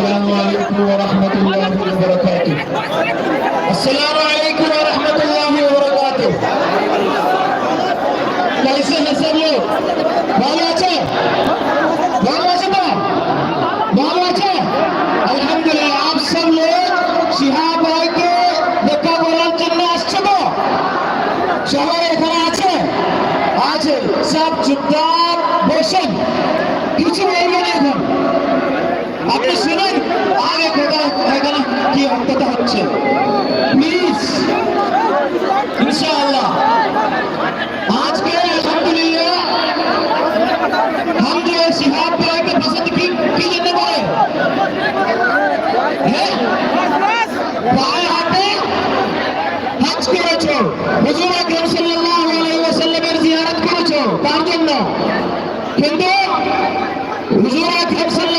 السلام عليكم ورحمة الله وبركاته السلام عليكم ورحمة الله وبركاته कैसे हैं सब लोग भालो अच्छे भालो अच्छे तो भालो अच्छे अल्हम्दुलिल्लाह आप सब लोग शिहाब भाई के দেখা করার জন্য আসছে তো সবাই এখানে আছে আছে সব চুপচাপ বসেন কিছু বলবেন এখন আপনি শুনে করেছো হুজুর আকরাম সাল্লাল্লাহু আলাইহি ওয়াসাল্লামের জিয়ারত করেছো তার জন্য কিন্তু হুজুর আকরাম সাল্লাল্লাহু